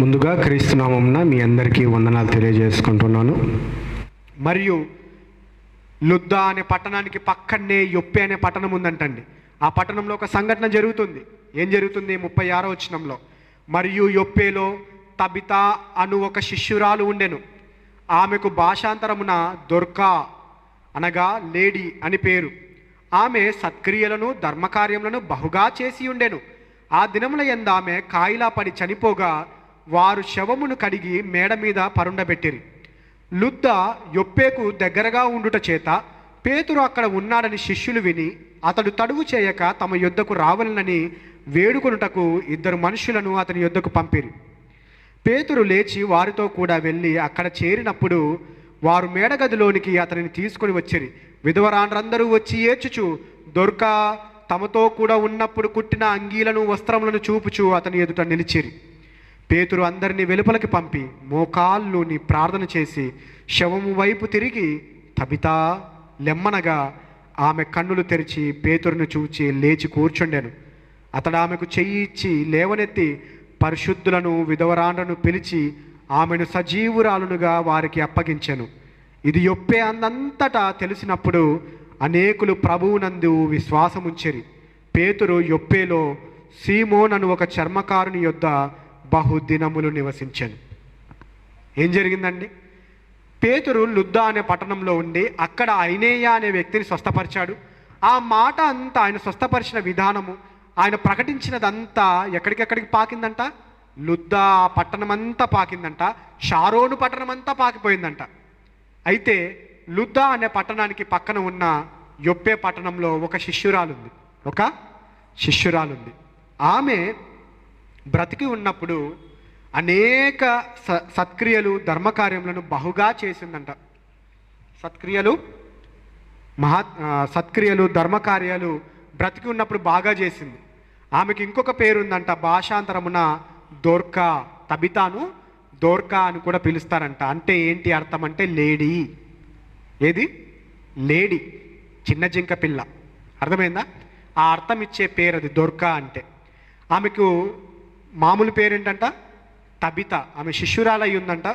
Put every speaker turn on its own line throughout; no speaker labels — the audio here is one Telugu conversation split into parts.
ముందుగా క్రీస్తునామంన మీ అందరికీ వందనాలు తెలియజేసుకుంటున్నాను. మరియు లుద్దా అనే పట్టణానికి పక్కనే యొప్పే అనే పట్టణం ఉందంటండి. ఆ పట్టణంలో ఒక సంఘటన జరుగుతుంది. ఏం జరుగుతుంది? ముప్పై ఆరో వచనంలో. మరియు యొప్పేలో తబితా అను ఒక శిష్యురాలు ఉండెను. ఆమెకు భాషాంతరమున దొర్కా అనగా లేడీ అని పేరు. ఆమె సత్క్రియలను ధర్మకార్యములను బహుగా చేసి ఉండెను. ఆ దినముల ఎందు ఆమె కాయిలా పడి చనిపోగా వారు శవమును కడిగి మేడ మీద పరుండబెట్టిరి. లుద్ద యొప్పేకు దగ్గరగా ఉండుట చేత పేతురు అక్కడ ఉన్నాడని శిష్యులు విని అతడు తడువు చేయక తమ యొద్దకు రావాలనని వేడుకొనుటకు ఇద్దరు మనుషులను అతని యొద్దకు పంపిరి. పేతురు లేచి వారితో కూడా వెళ్ళి అక్కడ చేరినప్పుడు వారు మేడగదిలోనికి అతనిని తీసుకొని వచ్చిరి. విధవరాండ్రందరూ వచ్చి ఏడ్చుచు దొర్కా తమతో కూడా ఉన్నప్పుడు కుట్టిన అంగీలను వస్త్రములను చూపుచు అతని ఎదుట నిలిచిరి. పేతురు అందరినీ వెలుపలకి పంపి మోకాళ్ళుని ప్రార్థన చేసి శవము వైపు తిరిగి తబితా లెమ్మనగా ఆమె కన్నులు తెరిచి పేతురును చూచి లేచి కూర్చుండెను. అతడు ఆమెకు చెయ్యి ఇచ్చి లేవనెత్తి పరిశుద్ధులను విధవరాండ్రను పిలిచి ఆమెను సజీవురాలునుగా వారికి అప్పగించెను. ఇది యొప్పే అందంతటా తెలిసినప్పుడు అనేకులు ప్రభువునందు విశ్వాసముంచెరి. పేతురు యొప్పేలో సీమోన్ అను ఒక చర్మకారుని యొద్ద బహుదినములు నివసించాను. ఏం జరిగిందండి? పేతురు లుద్దా అనే పట్టణంలో ఉండి అక్కడ ఐనేయ అనే వ్యక్తిని స్వస్థపరిచాడు. ఆ మాట అంతా ఆయన స్వస్థపరిచిన విధానము ఆయన ప్రకటించినదంతా ఎక్కడికెక్కడికి పాకిందంట? లుద్దా పట్టణం అంతా పాకిందంట షారోను పట్టణం అంతా పాకిపోయిందంట. అయితే లుద్దా అనే పట్టణానికి పక్కన ఉన్న యొప్పే పట్టణంలో ఒక శిష్యురాలుంది. ఒక శిష్యురాలుంది. ఆమె బ్రతికి ఉన్నప్పుడు అనేక స సత్క్రియలు ధర్మకార్యములను బహుగా చేసిందంట. సత్క్రియలు మహా సత్క్రియలు ధర్మకార్యాలు బ్రతికి ఉన్నప్పుడు బాగా చేసింది. ఆమెకి ఇంకొక పేరు ఉందంట భాషాంతరమున దోర్కా తబితాను దోర్కా అని కూడా పిలుస్తారంట. అంటే ఏంటి అర్థం అంటే లేడీ. ఏది? లేడీ చిన్న జింక పిల్ల. అర్థమైందా? ఆ అర్థం ఇచ్చే పేరు అది దొర్కా అంటే. ఆమెకు మామూలు పేరేంటంట? తబిత. ఆమె శిష్యురాలయ్యి ఉందంట.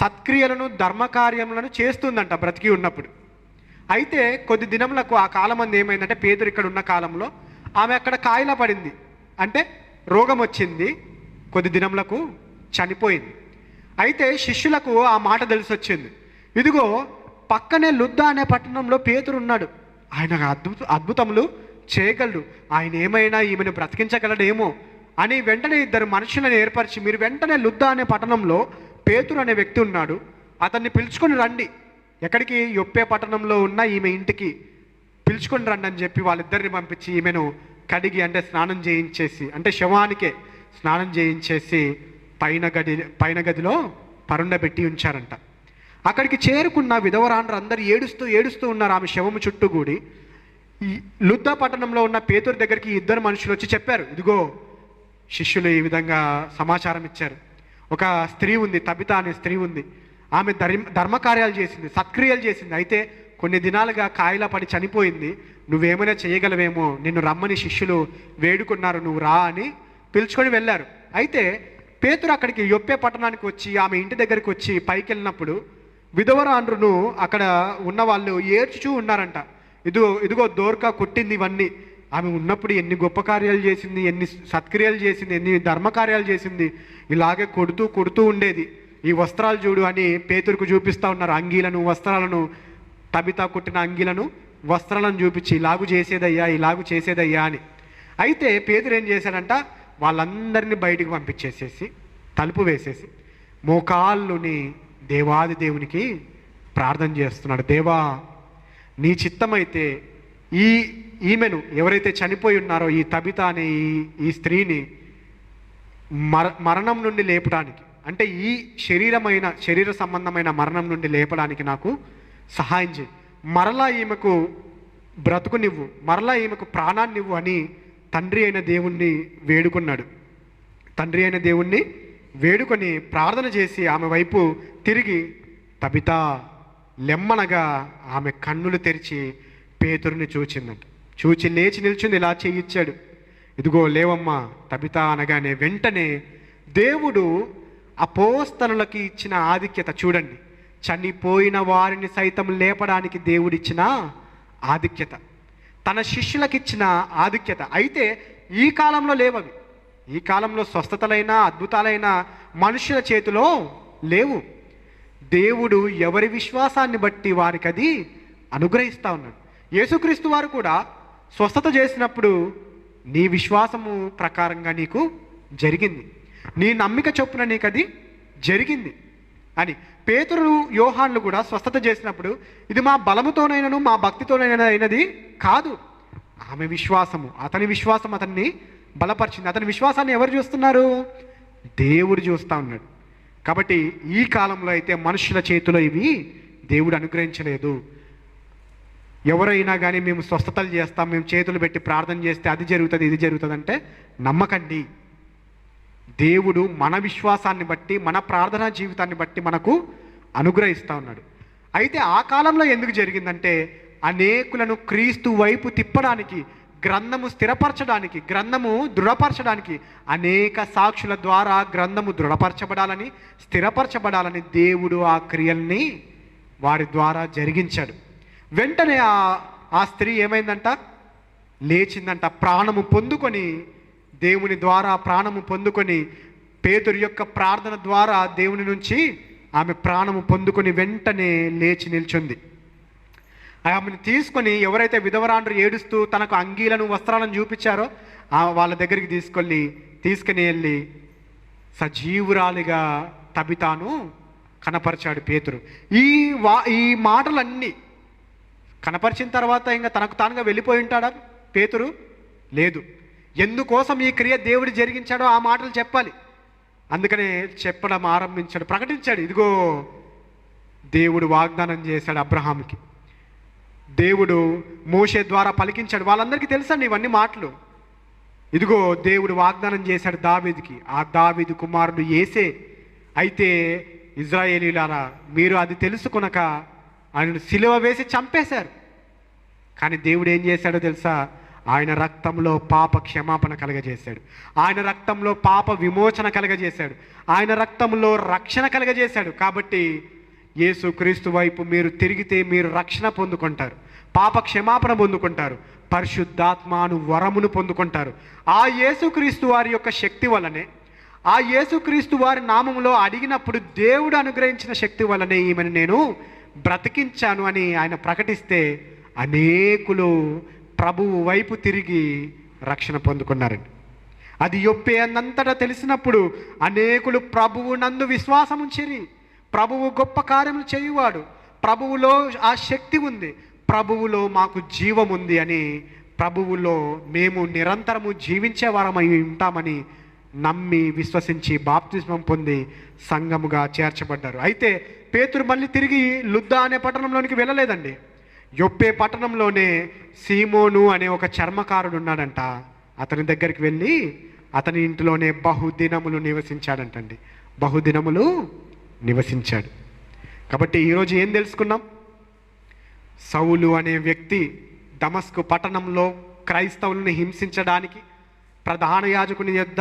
సత్క్రియలను ధర్మకార్యములను చేస్తుందంట బ్రతికి ఉన్నప్పుడు. అయితే కొద్ది దినములకు ఆ కాలం అంది ఏమైందంటే పేదరు ఇక్కడ ఉన్న కాలంలో ఆమె అక్కడ కాయల పడింది. అంటే రోగం వచ్చింది. కొద్ది దినములకు చనిపోయింది. అయితే శిష్యులకు ఆ మాట తెలిసి వచ్చింది ఇదిగో పక్కనే లుద్దా అనే పట్టణంలో పేతురు ఉన్నాడు. ఆయన అద్భుత అద్భుతములు చేయగలడు. ఆయన ఏమైనా ఈమెను బ్రతికించగలడేమో అని వెంటనే ఇద్దరు మనుషులను ఏర్పరిచి మీరు వెంటనే లుద్దా అనే పట్టణంలో పేతురు అనే వ్యక్తి ఉన్నాడు. అతన్ని పిలుచుకొని రండి. ఎక్కడికి? యొప్పే పట్టణంలో ఉన్న ఈమె ఇంటికి. పిలుచుకొని రండి అని చెప్పి వాళ్ళిద్దరిని పంపించి ఈమెను కడిగి అంటే స్నానం చేయించేసి అంటే శవానికే స్నానం చేయించేసి పైన గది పైన గదిలో పరుండబెట్టి ఉంచారంట. అక్కడికి చేరుకున్న విధవరాండ్రు అందరు ఏడుస్తూ ఏడుస్తూ ఉన్నారు ఆమె శవము చుట్టూ కూడి ఈ లుద్దా పట్టణంలో ఉన్న పేతురు దగ్గరికి ఇద్దరు మనుషులు వచ్చి చెప్పారు ఇదిగో శిష్యులు ఈ విధంగా సమాచారం ఇచ్చారు. ఒక స్త్రీ ఉంది తబిత అనే స్త్రీ ఉంది. ఆమె ధర్మ ధర్మకార్యాలు చేసింది సత్క్రియలు చేసింది. అయితే కొన్ని దినాలుగా కాయలా పడి చనిపోయింది. నువ్వేమైనా చేయగలవేమో నిన్ను రమ్మని శిష్యులు వేడుకున్నారు నువ్వు రా అని పిలుచుకొని వెళ్ళారు. అయితే పేతురు అక్కడికి యొప్పే పట్టణానికి వచ్చి ఆమె ఇంటి దగ్గరికి వచ్చి పైకి వెళ్ళినప్పుడు విధవరాండ్రును అక్కడ ఉన్న వాళ్ళు ఏడ్చుచూ ఉన్నారంట. ఇదిగో ఇదిగో దోర్కా కొట్టింది ఇవన్నీ. ఆమె ఉన్నప్పుడు ఎన్ని గొప్ప కార్యాలు చేసింది ఎన్ని సత్క్రియలు చేసింది ఎన్ని ధర్మకార్యాలు చేసింది ఇలాగే కొడుతూ కొడుతూ ఉండేది. ఈ వస్త్రాలు చూడు అని పేతురుకు చూపిస్తూ ఉన్నారు అంగీలను వస్త్రాలను తబితా కుట్టిన అంగీలను వస్త్రాలను చూపించి ఇలాగు చేసేదయ్యా ఇలాగు చేసేదయ్యా అని. అయితే పేదరు ఏం చేశాడంట వాళ్ళందరినీ బయటికి పంపించేసేసి తలుపు వేసేసి మోకాళ్ళుని దేవాది దేవునికి ప్రార్థన చేస్తున్నాడు. దేవా నీ చిత్తమైతే ఈ ఈమెను ఎవరైతే చనిపోయి ఉన్నారో ఈ తబిత అనే ఈ ఈ స్త్రీని మర మరణం నుండి లేపడానికి అంటే ఈ శరీరమైన శరీర సంబంధమైన మరణం నుండి లేపడానికి నాకు సహాయం చేయి. మరలా ఈమెకు బ్రతుకునివ్వు మరలా ఈమెకు ప్రాణాన్నివ్వు అని తండ్రి అయిన దేవుణ్ణి వేడుకున్నాడు. తండ్రి అయిన దేవుణ్ణి వేడుకొని ప్రార్థన చేసి ఆమె వైపు తిరిగి తబిత లెమ్మనగా ఆమె కన్నులు తెరిచి పేతురుని చూచిందంట. చూచి లేచి నిల్చుంది ఇలా చేయిచ్చాడు. ఇదిగో లేవమ్మా తబిత అనగానే వెంటనే దేవుడు అపోస్తనులకి ఇచ్చిన ఆధిక్యత చూడండి. చనిపోయిన వారిని సైతం లేపడానికి దేవుడిచ్చిన ఆధిక్యత. తన శిష్యులకిచ్చిన ఆధిక్యత. అయితే ఈ కాలంలో లేవవి. ఈ కాలంలో స్వస్థతలైన అద్భుతాలైన మనుషుల చేతిలో లేవు. దేవుడు ఎవరి విశ్వాసాన్ని బట్టి వారికి అది అనుగ్రహిస్తూ ఉన్నాడు. యేసుక్రీస్తు వారు కూడా స్వస్థత చేసినప్పుడు నీ విశ్వాసము ప్రకారంగా నీకు జరిగింది. నీ నమ్మిక చొప్పున నీకు అది జరిగింది అని పేతురు యోహాన్లు కూడా స్వస్థత చేసినప్పుడు ఇది మా బలముతోనైనను మా భక్తితోనైనా అయినది కాదు. ఆమె విశ్వాసము అతని విశ్వాసం అతన్ని బలపరిచింది. అతని విశ్వాసాన్ని ఎవరు చూస్తున్నారు? దేవుడు చూస్తూ ఉన్నాడు. కాబట్టి ఈ కాలంలో అయితే మనుషుల చేతిలో ఇవి దేవుడు అనుగ్రహించలేదు. ఎవరైనా కానీ మేము స్వస్థతలు చేస్తాం మేము చేతులు పెట్టి ప్రార్థన చేస్తే అది జరుగుతుంది ఇది జరుగుతుంది అంటే నమ్మకండి. దేవుడు మన విశ్వాసాన్ని బట్టి మన ప్రార్థనా జీవితాన్ని బట్టి మనకు అనుగ్రహిస్తూ ఉన్నాడు. అయితే ఆ కాలంలో ఎందుకు జరిగిందంటే అనేకులను క్రీస్తు వైపు తిప్పడానికి గ్రంథము స్థిరపరచడానికి గ్రంథము దృఢపరచడానికి అనేక సాక్షుల ద్వారా గ్రంథము దృఢపరచబడాలని స్థిరపరచబడాలని దేవుడు ఆ క్రియల్ని వారి ద్వారా జరిగించాడు. వెంటనే ఆ ఆ స్త్రీ ఏమైందంట? లేచిందంట. ప్రాణము పొందుకొని దేవుని ద్వారా ప్రాణము పొందుకొని పేతురు యొక్క ప్రార్థన ద్వారా దేవుని నుంచి ఆమె ప్రాణము పొందుకొని వెంటనే లేచి నిల్చుంది. ఆమెను తీసుకొని ఎవరైతే విధవరాండ్రు ఏడుస్తూ తనకు అంగీలను వస్త్రాలను చూపించారో ఆ వాళ్ళ దగ్గరికి తీసుకొని తీసుకుని వెళ్ళి సజీవురాలిగా తబితాను కనపరిచాడు పేతురు. ఈ వా ఈ మాటలన్నీ కనపరిచిన తర్వాత ఇంకా తనకు తానుగా వెళ్ళిపోయి ఉంటాడా? పేతురు లేదు. ఎందుకోసం ఈ క్రియ దేవుడు జరిగించాడో ఆ మాటలు చెప్పాలి. అందుకనే చెప్పడం ఆరంభించాడు ప్రకటించాడు. ఇదిగో దేవుడు వాగ్దానం చేశాడు అబ్రహాంకి దేవుడు మోషే ద్వారా పలికించాడు. వాళ్ళందరికీ తెలుసండి ఇవన్నీ మాటలు? ఇదిగో దేవుడు వాగ్దానం చేశాడు దావీదికి. ఆ దావీదు కుమారుడు ఏసే అయితే ఇజ్రాయేలీలారా మీరు అది తెలుసుకునక ఆయన సిలువ వేసి చంపేశారు. కానీ దేవుడు ఏం చేశాడో తెలుసా? ఆయన రక్తంలో పాప క్షమాపణ కలగజేశాడు. ఆయన రక్తంలో పాప విమోచన కలగజేశాడు. ఆయన రక్తంలో రక్షణ కలగజేశాడు. కాబట్టి యేసు క్రీస్తు వైపు మీరు తిరిగితే మీరు రక్షణ పొందుకుంటారు. పాప క్షమాపణ పొందుకుంటారు. పరిశుద్ధాత్మాను వరమును పొందుకుంటారు. ఆ యేసుక్రీస్తు వారి యొక్క శక్తి వలనే ఆ యేసుక్రీస్తు వారి నామంలో అడిగినప్పుడు దేవుడు అనుగ్రహించిన శక్తి వలనే ఈమెను నేను బ్రతికించాను అని ఆయన ప్రకటిస్తే అనేకులు ప్రభువు వైపు తిరిగి రక్షణ పొందుకున్నారండి. అది యొప్పే అన్నంతటా తెలిసినప్పుడు అనేకులు ప్రభువు నందు విశ్వాసం ఉంచిరి. ప్రభువు గొప్ప కార్యములు చేయువాడు. ప్రభువులో ఆ శక్తి ఉంది. ప్రభువులో మాకు జీవం ఉంది అని ప్రభువులో మేము నిరంతరము జీవించే వారమై ఉంటామని నమ్మి విశ్వసించి బాప్తిస్మం పొంది సంఘముగా చేర్చబడ్డారు. అయితే పేతురు మళ్ళీ తిరిగి లుద్దా అనే పట్టణంలోనికి వెళ్ళలేదండి. యొప్పే పట్టణంలోనే సీమోను అనే ఒక చర్మకారుడు ఉన్నాడంట. అతని దగ్గరికి వెళ్ళి అతని ఇంటిలోనే బహుదినములు నివసించాడంటండి. బహుదినములు నివసించాడు. కాబట్టి ఈరోజు ఏం తెలుసుకున్నాం? సౌలు అనే వ్యక్తి దమస్కు పట్టణంలో క్రైస్తవులను హింసించడానికి ప్రధాన యాజకుని యొద్ద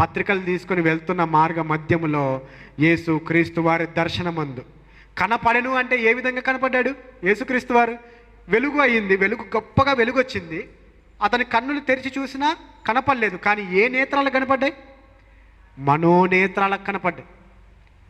పత్రికలు తీసుకొని వెళ్తున్న మార్గ మధ్యములో యేసు క్రీస్తు వారి దర్శనమందు. కనపడను అంటే ఏ విధంగా కనపడ్డాడు? యేసుక్రీస్తు వారు వెలుగు అయింది వెలుగు గొప్పగా వెలుగు వచ్చింది అతని కన్నులు తెరిచి చూసినా కనపడలేదు కానీ ఏ నేత్రాలు కనపడ్డాయి? మనోనేత్రాలకు కనపడ్డాయి.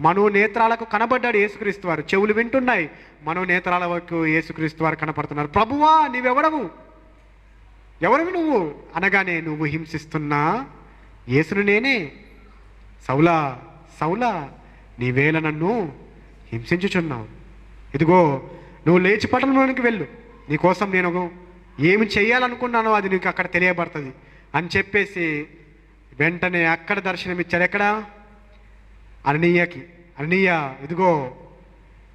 మనోనేత్రాలకు కనబడ్డాడు యేసుక్రీస్తు వారు. చెవులు వింటున్నాయి మనోనేత్రాలకు యేసుక్రీస్తు వారు కనపడుతున్నారు. ప్రభువా నీవెవడవు? ఎవరివి నువ్వు? అనగానే నువ్వు హింసిస్తున్నా యేసును నేనే. సౌలా సౌలా నీవేళ నన్ను హింసించుచున్నావు. ఇదిగో నువ్వు లేచి పట్టణంలోనికి వెళ్ళు. నీకోసం నేను ఏమి చేయాలనుకున్నానో అది నీకు అక్కడ తెలియబడుతుంది అని చెప్పేసి వెంటనే అక్కడ దర్శనమిచ్చాడు. ఎక్కడ? అననీయకి అననీయ ఇదిగో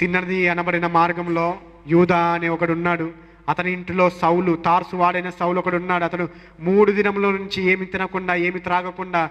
తిన్నది అనబడిన మార్గంలో యూదా అనే ఒకడు ఉన్నాడు. అతని ఇంటిలో సౌలు తార్సు వాడైన సౌలు ఒకడు ఉన్నాడు. అతను మూడు దినముల నుంచి ఏమి తినకుండా ఏమి త్రాగకుండా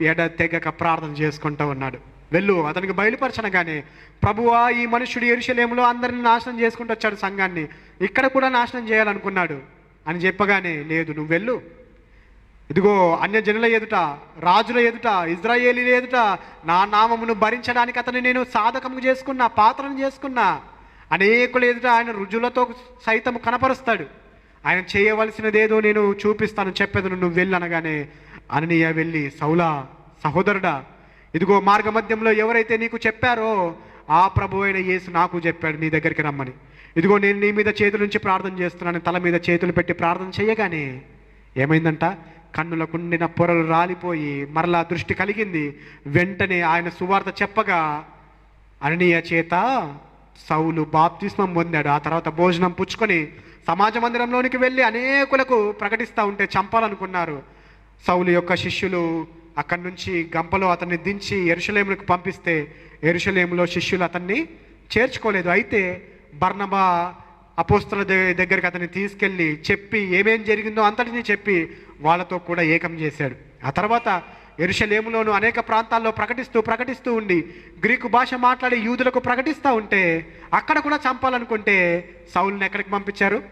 ఎడ తెగక ప్రార్థన చేసుకుంటూ ఉన్నాడు. వెళ్ళు అతనికి బయలుపరచనగానే ప్రభువా ఈ మనుషుడు ఎరుషలేములో అందరిని నాశనం చేసుకుంటూ వచ్చాడు సంఘాన్ని. ఇక్కడ కూడా నాశనం చేయాలనుకున్నాడు అని చెప్పగానే లేదు నువ్వు వెళ్ళు. ఇదిగో అన్యజనుల ఎదుట రాజుల ఎదుట ఇజ్రాయేలీల ఎదుట నా నామమును భరించడానికి అతన్ని నేను సాధకము చేసుకున్నా పాత్రను చేసుకున్నా. అనేకులు ఎదుట ఆయన రుజువులతో సైతం కనపరుస్తాడు. ఆయన చేయవలసినదేదో నేను చూపిస్తాను చెప్పేది నువ్వు వెళ్ళి అనగానే అననీయ వెళ్ళి సౌలా సహోదరుడా ఇదిగో మార్గ మధ్యంలో ఎవరైతే నీకు చెప్పారో ఆ ప్రభు అయిన యేసు నాకు చెప్పాడు నీ దగ్గరికి రమ్మని. ఇదిగో నేను నీ మీద చేతుల నుంచి ప్రార్థన చేస్తున్నాను తల మీద చేతులు పెట్టి ప్రార్థన చేయగానే ఏమైందంట? కన్నులకుండిన పొరలు రాలిపోయి మరలా దృష్టి కలిగింది. వెంటనే ఆయన సువార్త చెప్పగా అననీయ చేత సౌలు బాప్తిస్మం పొందాడు. ఆ తర్వాత భోజనం పుచ్చుకొని సమాజ మందిరంలోనికి వెళ్ళి అనేకులకు ప్రకటిస్తూ ఉంటే చంపాలనుకున్నారు. సౌలు యొక్క శిష్యులు అక్కడి నుంచి గంపలో అతన్ని దించి ఎరుషలేములకు పంపిస్తే ఎరుషలేములో శిష్యులు అతన్ని చేర్చుకోలేదు. అయితే బర్ణబా అపోస్తుల దగ్గరికి అతన్ని తీసుకెళ్ళి చెప్పి ఏమేం జరిగిందో అంతటిని చెప్పి వాళ్ళతో కూడా ఏకం చేశాడు. ఆ తర్వాత ఎరుషలేములోను అనేక ప్రాంతాల్లో ప్రకటిస్తూ ప్రకటిస్తూ ఉండి గ్రీకు భాష మాట్లాడే యూదులకు ప్రకటిస్తూ ఉంటే అక్కడ కూడా చంపాలనుకుంటే సౌల్ని ఎక్కడికి పంపించారు?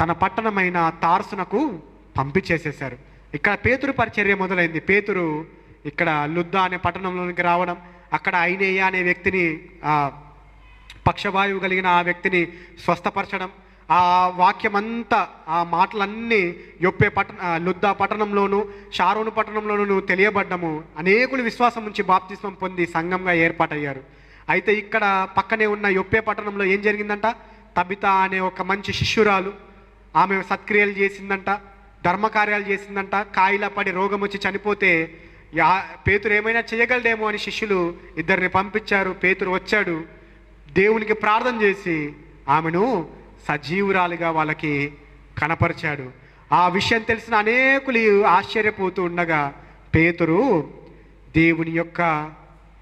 తన పట్టణమైన తార్సునకు పంపించేసేశారు. ఇక్కడ పేతురు పరిచర్య మొదలైంది. పేతురు ఇక్కడ లుద్దా అనే పట్టణంలోనికి రావడం అక్కడ ఐనేయ అనే వ్యక్తిని పక్షవాయువు కలిగిన ఆ వ్యక్తిని స్వస్థపరచడం ఆ వాక్యమంతా ఆ మాటలన్నీ యొప్పే పట్టణ లుద్దా పట్టణంలోను షారోను పట్టణంలోను తెలియబడ్డము. అనేకులు విశ్వాసం నుంచి బాప్తిస్మం పొంది సంఘంగా ఏర్పాటయ్యారు. అయితే ఇక్కడ పక్కనే ఉన్న యొప్పే పట్టణంలో ఏం జరిగిందంట? తబిత అనే ఒక మంచి శిష్యురాలు ఆమె సత్క్రియలు చేసిందంట ధర్మకార్యాలు చేసిందంట. కాయిలా పడి రోగం వచ్చి చనిపోతే యా పేతురు ఏమైనా చేయగలడేమో అని శిష్యులు ఇద్దరిని పంపించారు. పేతురు వచ్చాడు. దేవునికి ప్రార్థన చేసి ఆమెను సజీవురాలిగా వాళ్ళకి కనపరిచాడు. ఆ విషయం తెలిసిన అనేకులు ఆశ్చర్యపోతూ ఉండగా పేతురు దేవుని యొక్క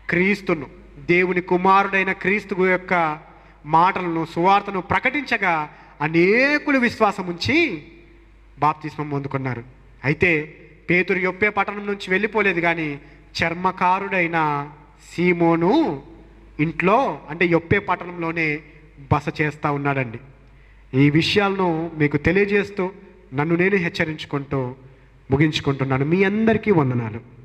క్రీస్తును దేవుని కుమారుడైన క్రీస్తు యొక్క మాటలను సువార్తను ప్రకటించగా అనేకులు విశ్వాసం ఉంచి బాప్తిస్మం పొందుకున్నారు. అయితే పేతురు యొప్పే పట్టణం నుంచి వెళ్ళిపోలేదు కానీ చర్మకారుడైన సీమోను ఇంట్లో అంటే యొప్పే పట్టణంలోనే బస చేస్తూ ఉన్నాడండి. ఈ విషయాలను మీకు తెలియజేస్తూ నన్ను నేను హెచ్చరించుకుంటూ ముగించుకుంటున్నాను. మీ అందరికీ వందనాలు.